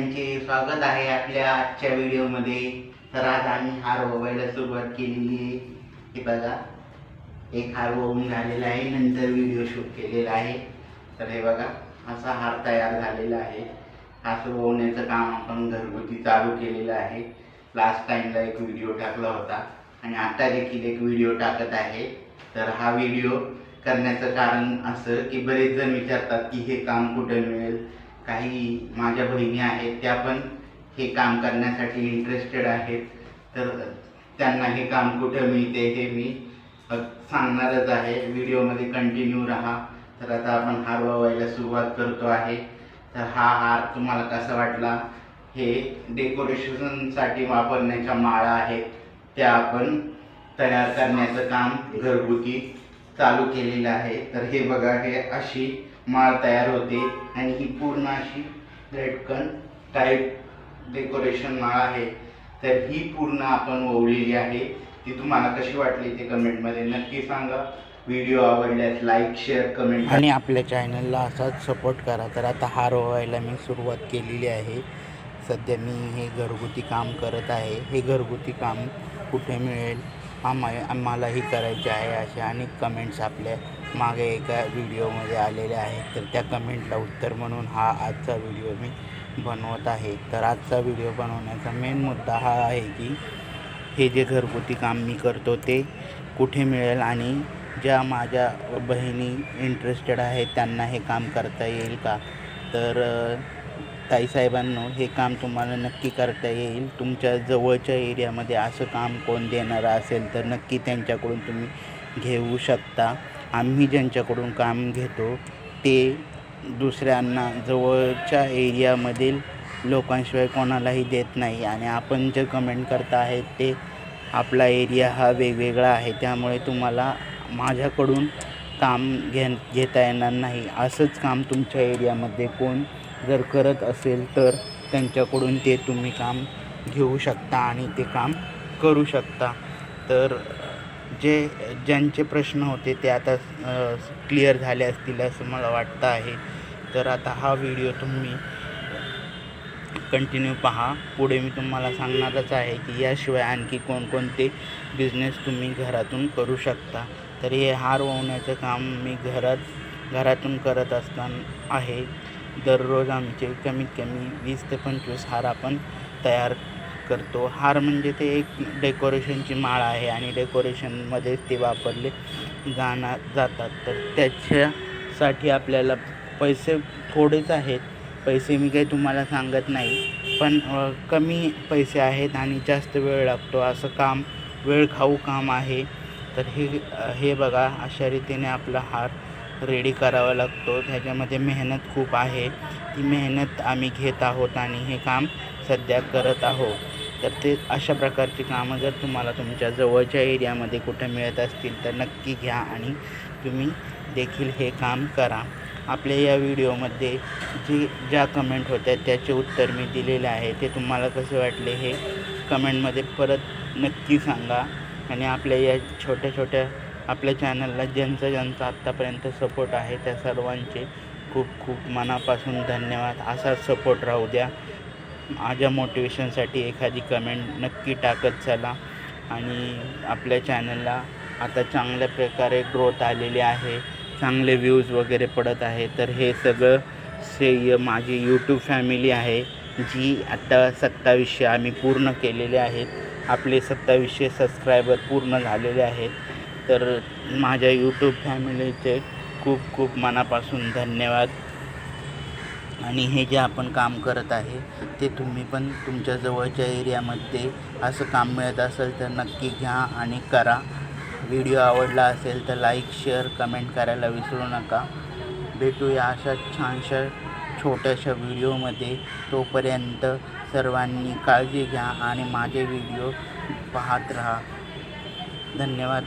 सगळ्यांचे स्वागत आहे आपल्या आजच्या व्हिडिओमध्ये. तर आज आम्ही हार ववायला सुरुवात केलेली आहे. हे बघा एक हार वळून झालेला आहे नंतर व्हिडिओ शूट केलेला आहे. तर हे बघा असा हार तयार झालेला आहे. हार वळवण्याचं काम आपण घरगुती चालू केलेलं आहे. लास्ट टाईमला एक व्हिडिओ टाकला होता आणि आता देखील एक व्हिडिओ टाकत आहे. तर हा व्हिडिओ करण्याचं कारण असं की बरेच जण विचारतात की हे काम कुठे मिळेल? काही माझ्या बहिणी आहेत त्या पण हे काम करण्यासाठी इंटरेस्टेड आहेत. तर त्यांना हे काम कुठं मिळते हे मी सांगणारच आहे. व्हिडिओमध्ये कंटिन्यू राहा. तर आता आपण हार वावायला सुरुवात करतो आहे. तर हा हार तुम्हाला कसा वाटला? हे डेकोरेशनसाठी वापरण्याच्या माळा आहेत. त्या आपण तयार करण्याचं काम घरगुती चालू केलेलं आहे. तर हे बघा हे अशी माळ तयार होते. आणि ही पूर्ण अशी लटकन टाईप डेकोरेशन माळ आहे. तर ही पूर्ण आपण ओवलेली आहे. ती तुम्हाला कशी वाटली ते कमेंटमध्ये नक्की सांगा. व्हिडिओ आवडल्यास लाईक शेअर कमेंट आणि आपल्या चॅनलला असाच सपोर्ट करा. तर आता हार व्हायला मी सुरुवात केलेली आहे. सध्या मी हे घरगुती काम करत आहे. हे घरगुती काम कुठे मिळेल? आम्हा आम्हालाही करायचे आहे असे अनेक कमेंट्स आपल्या मागे एका व्हिडिओमध्ये आलेले आहेत. तर त्या कमेंटला उत्तर म्हणून हा आजचा व्हिडिओ मी बनवत आहे. तर आजचा व्हिडिओ बनवण्याचा मेन मुद्दा हा आहे की हे जे घरगुती काम मी करतो ते कुठे मिळेल आणि ज्या माझ्या बहिणी इंटरेस्टेड आहेत त्यांना हे काम करता येईल का? तर ताईसाहेबांनो हे काम तुम्हाला नक्की करता येईल. तुमच्या जवळच्या एरियामध्ये असं काम कोण देणारं असेल तर नक्की त्यांच्याकडून तुम्ही घेऊ शकता. आम्ही ज्यांच्याकडून काम घेतो ते दुसऱ्यांना जवळच्या एरियामधील लोकांशिवाय कोणालाही देत नाही. आणि आपण जे कमेंट करता आहेत ते आपला एरिया हा वेगवेगळा आहे. त्यामुळे तुम्हाला माझ्याकडून काम घे घेता येणार नाही. असंच काम तुमच्या एरियामध्ये कोण जर करत असेल तर त्यांच्याकडून ते तुम्ही काम घेऊ शकता आणि ते काम करू शकता. तर जे ज्यांचे प्रश्न होते ते आता क्लिअर झाले असतील असं मला वाटतं आहे. तर आता हा व्हिडिओ तुम्ही कंटिन्यू पहा. पुढे मी तुम्हाला सांगणारच आहे की याशिवाय आणखी कोणकोणते बिझनेस तुम्ही घरातून करू शकता. तर हे हार ववण्याचं काम मी घरात घरातून करत असताना आहे. दररोज आमचे कमीत कमी वीस ते पंचवीस हार आपण तयार करतो. हार म्हणजे ते एक डेकोरेशनची माळ आहे आणि डेकोरेशनमध्ये ते वापरले जाणार जातात. तर त्याच्यासाठी आपल्याला पैसे थोडेच आहेत. पैसे मी काही तुम्हाला सांगत नाही. पण कमी पैसे आहेत आणि जास्त वेळ लागतो. असं काम वेळ खाऊ काम आहे. तर हे हे बघा अशा रीतीने आपला हार रेडी करावा लागतो. त्याच्यामध्ये मेहनत खूप आहे. ती मेहनत आम्ही घेत आहोत आणि हे काम सध्या करत आहोत. तर ते अशा प्रकारची कामं जर तुम्हाला तुमच्या जवळच्या एरियामध्ये कुठे मिळत असतील तर नक्की घ्या आणि तुम्ही देखील हे काम करा. आपल्या या व्हिडिओमध्ये जी ज्या कमेंट होत्या त्याचे उत्तर मी दिलेले आहे. ते तुम्हाला कसे वाटले हे कमेंटमध्ये परत नक्की सांगा आणि आपल्या या छोट्या छोट्या आपल्या चॅनलला ज्यांचा ज्यांचा आत्तापर्यंत सपोर्ट आहे त्या सर्वांचे खूप खूप मनापासून धन्यवाद. असाच सपोर्ट राहू द्या. माझ्या मोटिवेशनसाठी एखादी कमेंट नक्की टाकत चला. आणि आपल्या चॅनलला आता चांगल्या प्रकारे ग्रोथ आलेली आहे. चांगले व्ह्यूज वगैरे पडत आहे. तर हे सगळं श्रेय माझी यूट्यूब फॅमिली आहे जी आत्ता सत्तावीसशे आम्ही पूर्ण केलेले आहेत. आपले सत्तावीसशे सबस्क्रायबर पूर्ण झालेले आहेत. तर माझ्या यूट्यूब फॅमिलीचे खूप खूप मनापासून धन्यवाद. आणि हे जे आपण काम करत आहे ते तुम्ही पण तुमच्या जवळच्या एरियामध्ये असं काम मिळत असेल तर नक्की घ्या आणि करा. व्हिडिओ आवडला असेल तर लाईक शेअर कमेंट करायला विसरू नका. भेटूया अशा छानशा छोट्याशा व्हिडिओमध्ये तोपर्यंत सर्वांनी काळजी घ्या आणि माझे व्हिडिओ पाहत राहा. धन्यवाद.